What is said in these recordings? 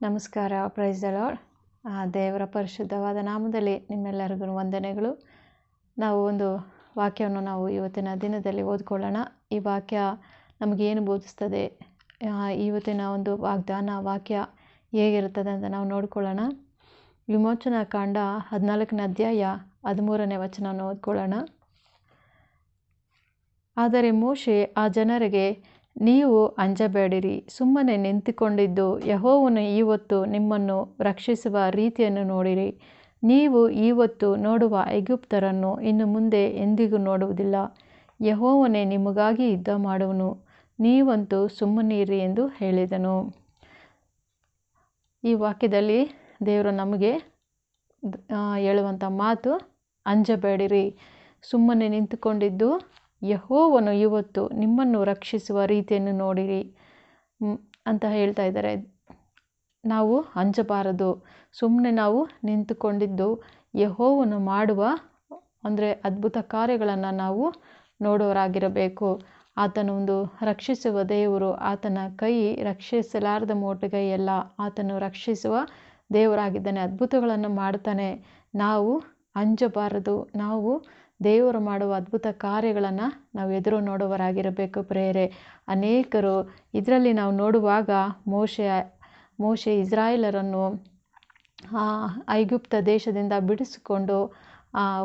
ನಮಸ್ಕಾರ price lord ದೇವರ ಪರಿಶುದ್ಧವಾದ ನಾಮದಲ್ಲಿ ನಿಮ್ಮೆಲ್ಲರಿಗೂ ವಂದನೆಗಳು. ನಾವು ಒಂದು ವಾಕ್ಯವನ್ನು ನಾವು ಇವತ್ತಿನ ದಿನದಲ್ಲಿ ಓದ್ಕೊಳ್ಳೋಣ. ಈ ವಾಕ್ಯ ನಮಗೇನು ಬೋಧಿಸ್ತದೆ? ಇವತ್ತಿನ ಒಂದು ವಾಗ್ದಾನ ವಾಕ್ಯ ಹೇಗಿರುತ್ತದೆ ಅಂತ ನಾವು ನೋಡ್ಕೊಳ್ಳೋಣ. ವಿಮೋಚನಾ ಕಾಂಡ ಹದಿನಾಲ್ಕನೇ ಅಧ್ಯಾಯ ಹದಿಮೂರನೇ ವಚನವನ್ನು ಓದ್ಕೊಳ್ಳೋಣ. ಆದರೆ ಮೋಶೆ ಆ ಜನರಿಗೆ ನೀವು ಅಂಜಬೇಡಿರಿ. ಸುಮ್ಮನೆ ನಿಂತುಕೊಂಡಿದ್ದು ಯಹೋವನು ಇವತ್ತು ನಿಮ್ಮನ್ನು ರಕ್ಷಿಸುವ ರೀತಿಯನ್ನು ನೋಡಿರಿ. ನೀವು ಇವತ್ತು ನೋಡುವ ಐಗುಪ್ತರನ್ನು ಇನ್ನು ಮುಂದೆ ಎಂದಿಗೂ ನೋಡುವುದಿಲ್ಲ. ಯಹೋವನೇ ನಿಮಗಾಗಿ ಯುದ್ಧ ಮಾಡುವನು. ನೀವಂತೂ ಸುಮ್ಮನಿರಿ ಎಂದು ಹೇಳಿದನು. ಈ ವಾಕ್ಯದಲ್ಲಿ ದೇವರು ನಮಗೆ ಹೇಳುವಂಥ ಮಾತು, ಅಂಜಬೇಡಿರಿ. ಸುಮ್ಮನೆ ನಿಂತುಕೊಂಡಿದ್ದು ಯಹೋವನು ಇವತ್ತು ನಿಮ್ಮನ್ನು ರಕ್ಷಿಸುವ ರೀತಿಯನ್ನು ನೋಡಿರಿ. ಅಂತ ಹೇಳ್ತಾ ಇದ್ದಾರೆ. ನಾವು ಅಂಜಬಾರದು. ಸುಮ್ಮನೆ ನಾವು ನಿಂತುಕೊಂಡಿದ್ದು ಯಹೋವನು ಮಾಡುವ, ಅಂದರೆ ಅದ್ಭುತ ಕಾರ್ಯಗಳನ್ನು ನಾವು ನೋಡೋರಾಗಿರಬೇಕು. ಆತನ ಒಂದು ರಕ್ಷಿಸುವ ದೇವರು, ಆತನ ಕೈ ರಕ್ಷಿಸಲಾರದ ಮೋಟಗೈ ಅಲ್ಲ. ಆತನು ರಕ್ಷಿಸುವ ದೇವರಾಗಿದ್ದಾನೆ, ಅದ್ಭುತಗಳನ್ನು ಮಾಡ್ತಾನೆ. ನಾವು ಅಂಜಬಾರದು. ನಾವು ದೇವರು ಮಾಡುವ ಅದ್ಭುತ ಕಾರ್ಯಗಳನ್ನು ನಾವು ಎದುರು ನೋಡುವರಾಗಿರಬೇಕು ಪ್ರೇರೆ. ಅನೇಕರು ಇದರಲ್ಲಿ ನಾವು ನೋಡುವಾಗ ಮೋಶೆ ಮೋಶೆ ಇಸ್ರಾಯೇಲರನ್ನು ಐಗುಪ್ತ ದೇಶದಿಂದ ಬಿಡಿಸಿಕೊಂಡು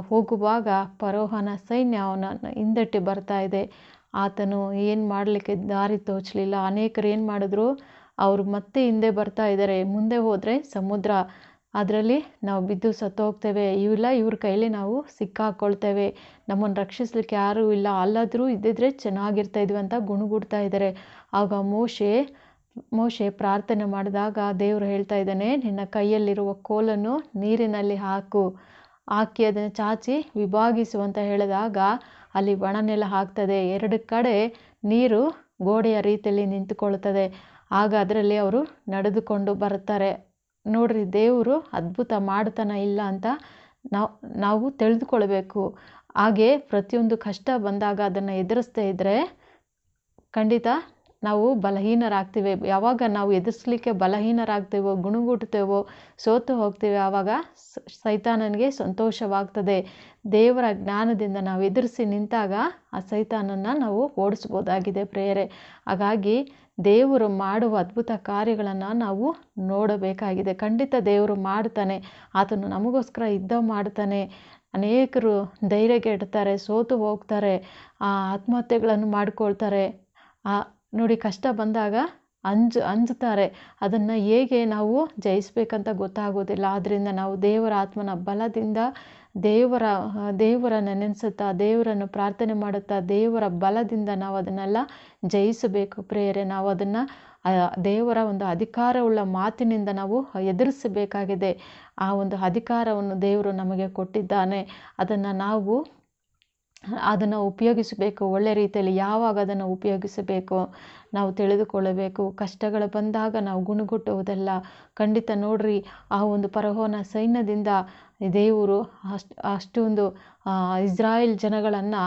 ಹೋಗುವಾಗ ಪರೋಹನ ಸೈನ್ಯ ಅವನನ್ನು ಹಿಂದಟ್ಟಿ ಬರ್ತಾ ಇದೆ. ಆತನು ಏನು ಮಾಡಲಿಕ್ಕೆ ದಾರಿ ತೋಚಲಿಲ್ಲ. ಅನೇಕರು ಏನು ಮಾಡಿದ್ರು? ಅವರು ಮತ್ತೆ ಹಿಂದೆ ಬರ್ತಾ ಇದ್ದಾರೆ. ಮುಂದೆ ಹೋದರೆ ಸಮುದ್ರ ಅದರಲ್ಲಿ ನಾವು ಬಿದ್ದು ಸತ್ತು ಹೋಗ್ತೇವೆ ಇವಿಲ್ಲ ಇವ್ರ ಕೈಲಿ ನಾವು ಸಿಕ್ಕಾಕೊಳ್ತೇವೆ. ನಮ್ಮನ್ನು ರಕ್ಷಿಸ್ಲಿಕ್ಕೆ ಯಾರೂ ಇಲ್ಲ. ಅಲ್ಲಾದರೂ ಇದ್ದಿದ್ರೆ ಚೆನ್ನಾಗಿರ್ತಾ ಇದ್ವಿ ಅಂತ ಗುಣಗುಡ್ತಾ ಇದ್ದಾರೆ. ಆಗ ಮೋಶೆ ಮೋಶೆ ಪ್ರಾರ್ಥನೆ ಮಾಡಿದಾಗ ದೇವರು ಹೇಳ್ತಾ ಇದ್ದಾನೆ, ನಿನ್ನ ಕೈಯಲ್ಲಿರುವ ಕೋಲನ್ನು ನೀರಿನಲ್ಲಿ ಹಾಕು. ಹಾಕಿ ಅದನ್ನು ಚಾಚಿ ವಿಭಾಗಿಸು ಅಂತ ಹೇಳಿದಾಗ ಅಲ್ಲಿ ಒಣನೆಲ್ಲ ಹಾಕ್ತದೆ. ಎರಡು ಕಡೆ ನೀರು ಗೋಡೆಯ ರೀತಿಯಲ್ಲಿ ನಿಂತುಕೊಳ್ಳುತ್ತದೆ. ಆಗ ಅದರಲ್ಲಿ ಅವರು ನಡೆದುಕೊಂಡು ಬರ್ತಾರೆ ನೋಡ್ರಿ ದೇವರು ಅದ್ಭುತ ಮಾಡ್ತಾನ ಇಲ್ಲ ಅಂತ ನಾವು ನಾವು ತಿಳಿದುಕೊಳ್ಬೇಕು. ಹಾಗೆ ಪ್ರತಿಯೊಂದು ಕಷ್ಟ ಬಂದಾಗ ಅದನ್ನು ಎದುರಿಸ್ತಾ ಇದ್ದರೆ ಖಂಡಿತ ನಾವು ಬಲಹೀನರಾಗ್ತೀವಿ. ಯಾವಾಗ ನಾವು ಎದುರಿಸ್ಲಿಕ್ಕೆ ಬಲಹೀನರಾಗ್ತೇವೋ ಗುಣಗುಟ್ತೇವೋ ಸೋತು ಹೋಗ್ತೀವಿ, ಆವಾಗ ಸೈತಾನನಿಗೆ ಸಂತೋಷವಾಗ್ತದೆ. ದೇವರ ಜ್ಞಾನದಿಂದ ನಾವು ಎದುರಿಸಿ ನಿಂತಾಗ ಆ ಸೈತಾನನ್ನು ನಾವು ಓಡಿಸ್ಬೋದಾಗಿದೆ ಪ್ರೇಯರೆ. ಹಾಗಾಗಿ ದೇವರು ಮಾಡುವ ಅದ್ಭುತ ಕಾರ್ಯಗಳನ್ನು ನಾವು ನೋಡಬೇಕಾಗಿದೆ. ಖಂಡಿತ ದೇವರು ಮಾಡ್ತಾನೆ ಆತನು ನಮಗೋಸ್ಕರ ಇದ್ದ ಮಾಡ್ತಾನೆ ಅನೇಕರು ಧೈರ್ಯಗೆಡ್ತಾರೆ ಸೋತು ಹೋಗ್ತಾರೆ, ಆ ಆತ್ಮಹತ್ಯೆಗಳನ್ನು ಮಾಡ್ಕೊಳ್ತಾರೆ. ಆ ನೋಡಿ ಕಷ್ಟ ಬಂದಾಗ ಅಂಜು, ಅಂಜುತ್ತಾರೆ. ಅದನ್ನು ಹೇಗೆ ನಾವು ಜಯಿಸ್ಬೇಕಂತ ಗೊತ್ತಾಗೋದಿಲ್ಲ. ಆದ್ದರಿಂದ ನಾವು ದೇವರ ಆತ್ಮನ ಬಲದಿಂದ ದೇವರ ದೇವರನ್ನು ನೆನೆಸುತ್ತಾ, ದೇವರನ್ನು ಪ್ರಾರ್ಥನೆ ಮಾಡುತ್ತಾ, ದೇವರ ಬಲದಿಂದ ನಾವು ಅದನ್ನೆಲ್ಲ ಜಯಿಸಬೇಕು. ಪ್ರೇಯರೆ, ನಾವು ಅದನ್ನು ದೇವರ ಒಂದು ಅಧಿಕಾರವುಳ್ಳ ಮಾತಿನಿಂದ ನಾವು ಎದುರಿಸಬೇಕಾಗಿದೆ. ಆ ಒಂದು ಅಧಿಕಾರವನ್ನು ದೇವರು ನಮಗೆ ಕೊಟ್ಟಿದ್ದಾನೆ. ಅದನ್ನು ನಾವು ಅದನ್ನು ಉಪಯೋಗಿಸಬೇಕು, ಒಳ್ಳೆ ರೀತಿಯಲ್ಲಿ ಯಾವಾಗ ಅದನ್ನು ಉಪಯೋಗಿಸಬೇಕು, ನಾವು ತಿಳಿದುಕೊಳ್ಳಬೇಕು. ಕಷ್ಟಗಳು ಬಂದಾಗ ನಾವು ಗುಣಗುಟ್ಟುವುದೆಲ್ಲ. ಖಂಡಿತ ನೋಡ್ರಿ, ಆ ಒಂದು ಪರಹೋನ ಸೈನ್ಯದಿಂದ ದೇವರು ಅಷ್ಟು, ಅಷ್ಟೊಂದು ಇಸ್ರಾಯೇಲ್ ಜನಗಳನ್ನು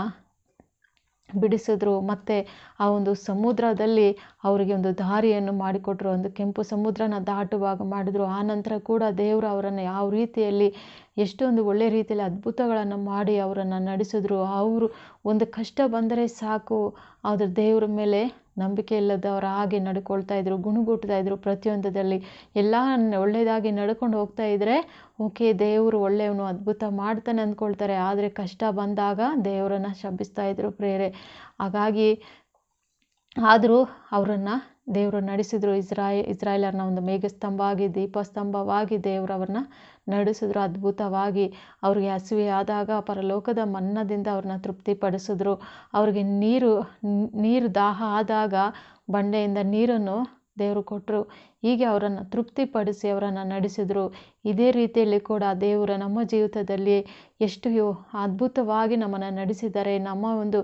ಬಿಡಿಸಿದ್ರು. ಮತ್ತು ಆ ಒಂದು ಸಮುದ್ರದಲ್ಲಿ ಅವರಿಗೆ ಒಂದು ದಾರಿಯನ್ನು ಮಾಡಿಕೊಟ್ರು. ಒಂದು ಕೆಂಪು ಸಮುದ್ರನ ದಾಟುವಾಗ ಮಾಡಿದ್ರು. ಆ ನಂತರ ಕೂಡ ದೇವರು ಅವರನ್ನು ಯಾವ ರೀತಿಯಲ್ಲಿ ಎಷ್ಟೊಂದು ಒಳ್ಳೆ ರೀತಿಯಲ್ಲಿ ಅದ್ಭುತಗಳನ್ನು ಮಾಡಿ ಅವರನ್ನು ನಡೆಸಿದ್ರು. ಅವರು ಒಂದು ಕಷ್ಟ ಬಂದರೆ ಸಾಕು ಅದ್ರ ದೇವರ ಮೇಲೆ ನಂಬಿಕೆ ಇಲ್ಲದವರ ಹಾಗೆ ನಡ್ಕೊಳ್ತಾ ಇದ್ರು ಗುಣಗುಟ್ತಾ ಇದ್ರು ಪ್ರತಿಯೊಂದರಲ್ಲಿ. ಎಲ್ಲ ಒಳ್ಳೆಯದಾಗಿ ನಡ್ಕೊಂಡು ಹೋಗ್ತಾ ಇದ್ರೆ, ಓಕೆ, ದೇವರು ಒಳ್ಳೆಯವನು, ಅದ್ಭುತ ಮಾಡ್ತಾನೆ ಅಂದ್ಕೊಳ್ತಾರೆ, ಆದರೆ ಕಷ್ಟ ಬಂದಾಗ ದೇವರನ್ನು ಶಪಿಸ್ತಾ ಇದ್ರು ಪ್ರೇರೆ. ಹಾಗಾಗಿ ಆದರೂ ಅವರನ್ನು ದೇವರು ನಡೆಸಿದ್ರು. ಇಸ್ರಾಯ್, ಇಸ್ರಾಯೇಲರನ್ನ ಒಂದು ಮೇಘಸ್ತಂಭವಾಗಿ, ದೀಪಸ್ತಂಭವಾಗಿ ದೇವರು ಅವ್ರನ್ನ ನಡೆಸಿದ್ರು ಅದ್ಭುತವಾಗಿ. ಅವ್ರಿಗೆ ಹಸಿವೆ ಆದಾಗ ಪರಲೋಕದ ಮನ್ನದಿಂದ ಅವ್ರನ್ನ ತೃಪ್ತಿಪಡಿಸಿದ್ರು. ಅವ್ರಿಗೆ ನೀರು ನೀರು ದಾಹ ಆದಾಗ ಬಂಡೆಯಿಂದ ನೀರನ್ನು ದೇವರು ಕೊಟ್ಟರು. ಹೀಗೆ ಅವರನ್ನು ತೃಪ್ತಿಪಡಿಸಿ ಅವರನ್ನು ನಡೆಸಿದರು. ಇದೇ ರೀತಿಯಲ್ಲಿ ಕೂಡ ದೇವರು ನಮ್ಮ ಜೀವಿತದಲ್ಲಿ ಎಷ್ಟು ಅದ್ಭುತವಾಗಿ ನಮ್ಮನ್ನು ನಡೆಸಿದ್ದಾರೆ. ನಮ್ಮ ಒಂದು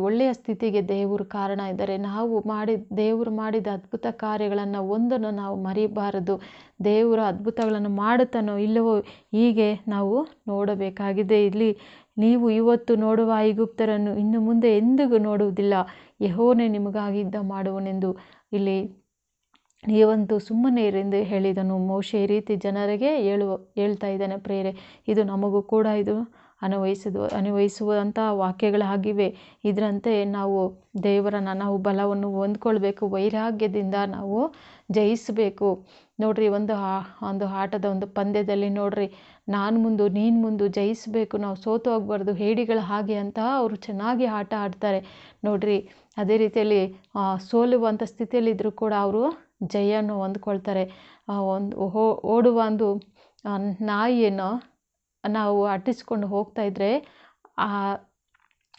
ಒಳ್ಳೆಯ ಸ್ಥಿತಿಗೆ ದೇವರು ಕಾರಣ ಇದ್ದಾರೆ. ನಾವು ಮಾಡಿ, ದೇವರು ಮಾಡಿದ ಅದ್ಭುತ ಕಾರ್ಯಗಳನ್ನು ಒಂದನ್ನು ನಾವು ಮರಿಬಾರದು. ದೇವರು ಅದ್ಭುತಗಳನ್ನು ಮಾಡುತ್ತಾನೋ ಇಲ್ಲವೋ ಹೀಗೆ ನಾವು ನೋಡಬೇಕಾಗಿದೆ. ಇಲ್ಲಿ ನೀವು ಇವತ್ತು ನೋಡುವ ಐಗುಪ್ತರನ್ನು ಇನ್ನು ಮುಂದೆ ಎಂದಿಗೂ ನೋಡುವುದಿಲ್ಲ. ಯಹೋನೆ ನಿಮಗಾಗಿ ಯುದ್ಧ ಮಾಡುವನೆಂದು ಇಲ್ಲಿ ನೀವಂತೂ ಸುಮ್ಮನೆ ಇರೆಂದು ಹೇಳಿದನು. ಮೋಶೆ ಈ ರೀತಿ ಜನರಿಗೆ ಹೇಳುವ, ಹೇಳ್ತಾ ಇದ್ದಾನೆ ಪ್ರೇರೆ ಇದು ನಮಗೂ ಕೂಡ ಇದು ಅನ್ವಯಿಸಿದ ಅನ್ವಯಿಸುವಂಥ ವಾಕ್ಯಗಳಾಗಿವೆ. ಇದರಂತೆ ನಾವು ದೇವರನ್ನು, ನಾವು ಬಲವನ್ನು ಹೊಂದ್ಕೊಳ್ಬೇಕು. ವೈರಾಗ್ಯದಿಂದ ನಾವು ಜಯಿಸಬೇಕು. ನೋಡ್ರಿ, ಒಂದು ಆ ಒಂದು ಆಟದ ಒಂದು ಪಂದ್ಯದಲ್ಲಿ ನೋಡ್ರಿ, ನಾನು ಮುಂದು, ನೀನು ಮುಂದು ಜಯಿಸಬೇಕು. ನಾವು ಸೋತು ಹೋಗ್ಬಾರ್ದು. ಹೇಡಿಗಳ ಹಾಗೆ ಅಂತ ಅವರು ಚೆನ್ನಾಗಿ ಆಟ ಆಡ್ತಾರೆ. ನೋಡ್ರಿ, ಅದೇ ರೀತಿಯಲ್ಲಿ ಸೋಲುವಂಥ ಸ್ಥಿತಿಯಲ್ಲಿದ್ದರೂ ಕೂಡ ಅವರು ಜಯವನ್ನು ಹೊಂದ್ಕೊಳ್ತಾರೆ. ಒಂದು ಓಡುವ ಒಂದು ನಾಯಿಯನ್ನು ನಾವು ಅಟ್ಟಿಸ್ಕೊಂಡು ಹೋಗ್ತಾಯಿದ್ರೆ ಇದ್ದರೆ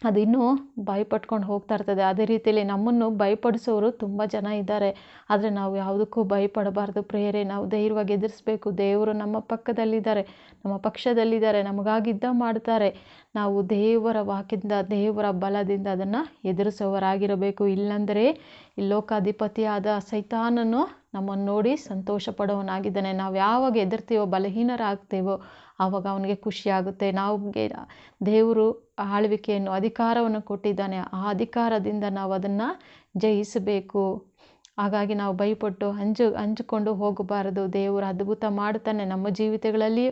ಅದು ಇನ್ನೂ ಭಯಪಟ್ಕೊಂಡು ಹೋಗ್ತಾ ಇರ್ತದೆ. ಅದೇ ರೀತಿಯಲ್ಲಿ ನಮ್ಮನ್ನು ಭಯಪಡಿಸೋರು ತುಂಬ ಜನ ಇದ್ದಾರೆ. ಆದರೆ ನಾವು ಯಾವುದಕ್ಕೂ ಭಯಪಡಬಾರ್ದು. ಪ್ರೇಯರೆ, ನಾವು ಧೈರ್ಯವಾಗಿ ಎದುರಿಸ್ಬೇಕು. ದೇವರು ನಮ್ಮ ಪಕ್ಕದಲ್ಲಿದ್ದಾರೆ. ನಮ್ಮ ಪಕ್ಷದಲ್ಲಿದ್ದಾರೆ. ನಮಗಾಗಿ ಯುದ್ಧ ಮಾಡ್ತಾರೆ ನಾವು ದೇವರ ವಾಕ್ಯದಿಂದ, ದೇವರ ಬಲದಿಂದ ಅದನ್ನು ಎದುರಿಸೋವರಾಗಿರಬೇಕು ಇಲ್ಲಾಂದರೆ ಈ ಲೋಕಾಧಿಪತಿಯಾದ ಸೈತಾನನು ನಮ್ಮನ್ನು ನೋಡಿ ಸಂತೋಷ ಪಡೋವನಾಗಿದ್ದಾನೆ ನಾವು ಯಾವಾಗ ಎದುರ್ತೀವೋ ಬಲಹೀನರಾಗ್ತೀವೋ, ಆವಾಗ ಅವನಿಗೆ ಖುಷಿಯಾಗುತ್ತೆ. ನಮಗೆ ದೇವರು ಆಳ್ವಿಕೆಯನ್ನು, ಅಧಿಕಾರವನ್ನು ಕೊಟ್ಟಿದ್ದಾನೆ. ಆ ಅಧಿಕಾರದಿಂದ ನಾವು ಅದನ್ನು ಜಯಿಸಬೇಕು. ಹಾಗಾಗಿ ನಾವು ಭಯಪಟ್ಟು ಹಂಚು ಹಂಚಿಕೊಂಡು ಹೋಗಬಾರದು. ದೇವರು ಅದ್ಭುತ ಮಾಡ್ತಾನೆ ನಮ್ಮ ಜೀವಿತಗಳಲ್ಲಿ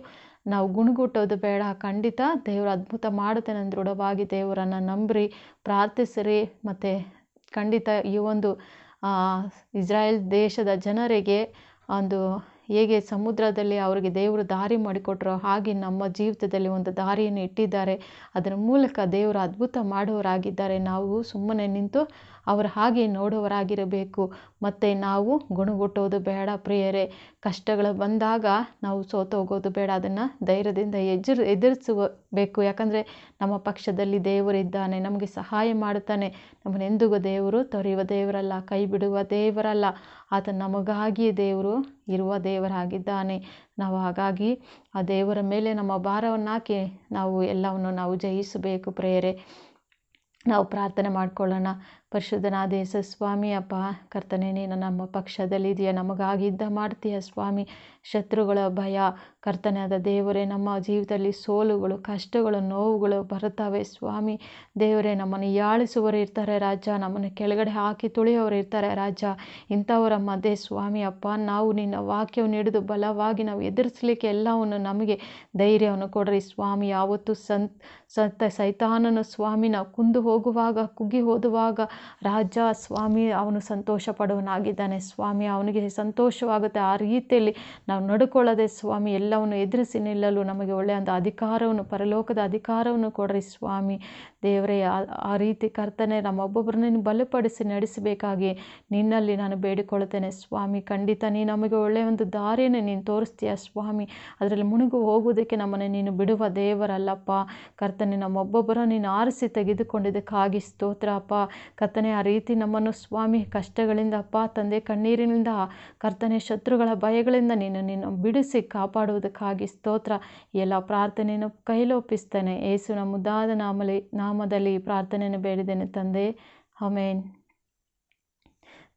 ನಾವು ಗುಣಗುಟ್ಟೋದು ಬೇಡ. ಖಂಡಿತ ದೇವರು ಅದ್ಭುತ ಮಾಡುತ್ತಾನೆ ದೃಢವಾಗಿ ದೇವರನ್ನು ನಂಬ್ರಿ, ಪ್ರಾರ್ಥಿಸಿರಿ. ಮತ್ತು ಖಂಡಿತ ಈ ಒಂದು ಇಸ್ರಾಯೇಲ್ ದೇಶದ ಜನರಿಗೆ ಒಂದು ಹೇಗೆ ಸಮುದ್ರದಲ್ಲಿ ಅವರಿಗೆ ದೇವರು ದಾರಿ ಮಾಡಿಕೊಟ್ರೋ ಹಾಗೆ ನಮ್ಮ ಜೀವಿತದಲ್ಲಿ ಒಂದು ದಾರಿಯನ್ನು ಇಟ್ಟಿದ್ದಾರೆ. ಅದರ ಮೂಲಕ ದೇವರು ಅದ್ಭುತ ಮಾಡುವವರಾಗಿದ್ದಾರೆ ನಾವು ಸುಮ್ಮನೆ ನಿಂತು ಅವರ ಹಾಗೆ ನೋಡುವರಾಗಿರಬೇಕು ಮತ್ತು ನಾವು ಗುಣಗುಟ್ಟೋದು ಬೇಡ ಪ್ರಿಯರೇ. ಕಷ್ಟಗಳು ಬಂದಾಗ ನಾವು ಸೋತೋಗೋದು ಬೇಡ. ಅದನ್ನು ಧೈರ್ಯದಿಂದ ಎದುರು ಎದುರಿಸಬೇಕು. ಯಾಕಂದರೆ ನಮ್ಮ ಪಕ್ಷದಲ್ಲಿ ದೇವರಿದ್ದಾನೆ ನಮಗೆ ಸಹಾಯ ಮಾಡುತ್ತಾನೆ. ನಮ್ಮನ್ನೆಂದಿಗೂ ದೇವರು ತೊರೆಯುವ ದೇವರಲ್ಲ ಕೈ ಬಿಡುವ ದೇವರಲ್ಲ. ಆತ ನಮಗಾಗಿಯೇ ದೇವರು ಇರುವ ದೇವರಾಗಿದ್ದಾನೆ. ನಾವು ಹಾಗಾಗಿ ಆ ದೇವರ ಮೇಲೆ ನಮ್ಮ ಭಾರವನ್ನು ಹಾಕಿ ನಾವು ಎಲ್ಲವನ್ನು ನಾವು ಜಯಿಸಬೇಕು ಪ್ರೇಯರೆ. ನಾವು ಪ್ರಾರ್ಥನೆ ಮಾಡ್ಕೊಳ್ಳೋಣ. ಪರಿಶುದ್ಧನಾದ ಸ್ವಾಮಿ, ಅಪ್ಪ, ಕರ್ತನೆ, ನೀನು ನಮ್ಮ ಪಕ್ಷದಲ್ಲಿದೆಯಾ ನಮಗಾಗಿ ಯುದ್ಧ ಮಾಡ್ತೀಯ ಸ್ವಾಮಿ? ಶತ್ರುಗಳ ಭಯ ಕರ್ತನಾದ ದೇವರೇ, ನಮ್ಮ ಜೀವಿತದಲ್ಲಿ ಸೋಲುಗಳು, ಕಷ್ಟಗಳು, ನೋವುಗಳು ಬರುತ್ತವೆ ಸ್ವಾಮಿ. ದೇವರೇ, ನಮ್ಮನ್ನು ಯಾಳಿಸುವರು ಇರ್ತಾರೆ ರಾಜ, ನಮ್ಮನ್ನು ಕೆಳಗಡೆ ಹಾಕಿ ತುಳಿಯೋರು ಇರ್ತಾರೆ ರಾಜ. ಇಂಥವರ ಮಧ್ಯೆ ಸ್ವಾಮಿ, ಅಪ್ಪ, ನಾವು ನಿನ್ನ ವಾಕ್ಯವನ್ನು ಹಿಡಿದು ಬಲವಾಗಿ ನಾವು ಎದುರಿಸಲಿಕ್ಕೆ ಎಲ್ಲವನ್ನು ನಮಗೆ ಧೈರ್ಯವನ್ನು ಕೊಡ್ರಿ ಸ್ವಾಮಿ. ಯಾವತ್ತು ಸಂತ ಸಂತ ಸೈತಾನನ ಸ್ವಾಮಿ, ನಾವು ಕುಂದು ಹೋಗುವಾಗ, ಕುಗ್ಗಿ ಹೋದುವಾಗ ರಾಜ, ಸ್ವಾಮಿ ಅವನು ಸಂತೋಷ ಪಡುವನಾಗಿದ್ದಾನೆ ಸ್ವಾಮಿ ಅವನಿಗೆ ಸಂತೋಷವಾಗುತ್ತೆ. ಆ ರೀತಿಯಲ್ಲಿ ನಾವು ನಡ್ಕೊಳ್ಳದೆ ಸ್ವಾಮಿ ಎಲ್ಲವನ್ನು ಎದುರಿಸಿ ನಿಲ್ಲಲು ನಮಗೆ ಒಳ್ಳೆಯ ಒಂದು ಅಧಿಕಾರವನ್ನು, ಪರಲೋಕದ ಅಧಿಕಾರವನ್ನು ಕೊಡ್ರಿ ಸ್ವಾಮಿ. ದೇವರೇ, ಆ ರೀತಿ ಕರ್ತನೆ ನಮ್ಮೊಬ್ಬೊಬ್ಬರನ್ನ ಬಲಪಡಿಸಿ ನಡೆಸಬೇಕಾಗಿ ನಿನ್ನಲ್ಲಿ ನಾನು ಬೇಡಿಕೊಳ್ಳುತ್ತೇನೆ. ಸ್ವಾಮಿ, ಖಂಡಿತ ನೀ ನಮಗೆ ಒಳ್ಳೆಯ ಒಂದು ದಾರಿಯನ್ನು ನೀನು ತೋರಿಸ್ತೀಯ ಸ್ವಾಮಿ? ಅದರಲ್ಲಿ ಮುಳುಗು ಹೋಗುವುದಕ್ಕೆ ನಮ್ಮನ್ನು ನೀನು ಬಿಡುವ ದೇವರಲ್ಲಪ್ಪ. ಕರ್ತನೆ ನಮ್ಮೊಬ್ಬೊಬ್ಬರ ನೀನು ಆರಿಸಿ ತೆಗೆದುಕೊಂಡಿದ್ದಕ್ಕಾಗಿ ಸ್ತೋತ್ರ, ಅಪ್ಪ. ಕರ್ತನೆ, ಆ ರೀತಿ ನಮ್ಮನ್ನು ಸ್ವಾಮಿ, ಕಷ್ಟಗಳಿಂದ, ಅಪ್ಪ, ತಂದೆ ಕಣ್ಣೀರಿನಿಂದ, ಕರ್ತನೆ, ಶತ್ರುಗಳ ಭಯಗಳಿಂದ ನೀನು ನೀನು ಬಿಡಿಸಿ ಕಾಪಾಡುವುದಕ್ಕಾಗಿ ಸ್ತೋತ್ರ. ಎಲ್ಲ ಪ್ರಾರ್ಥನೆಯನ್ನು ಕೈಲೊಪ್ಪಿಸ್ತೇನೆ. ನಮ್ಮ ಮುದ್ದಾದ ನಾಮಲಿ ನಾಮದಲ್ಲಿ ಪ್ರಾರ್ಥನೆಯನ್ನು ಬೇಡಿದ್ದೇನೆ ತಂದೆ. ಆಮೇನ್.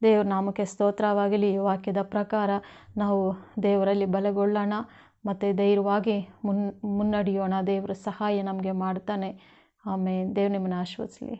ದೇವ್ರ ನಾಮಕ್ಕೆ ಸ್ತೋತ್ರವಾಗಲಿ. ವಾಕ್ಯದ ಪ್ರಕಾರ ನಾವು ದೇವರಲ್ಲಿ ಬಲಗೊಳ್ಳೋಣ, ಮತ್ತು ಧೈರ್ಯವಾಗಿ ಮುನ್, ಮುನ್ನಡೆಯೋಣ. ದೇವರ ಸಹಾಯ ನಮಗೆ ಮಾಡ್ತಾನೆ. ಆಮೇಲೆ ದೇವ್ರು ನಿಮ್ಮನ್ನು ಆಶ್ವದಿಸಲಿ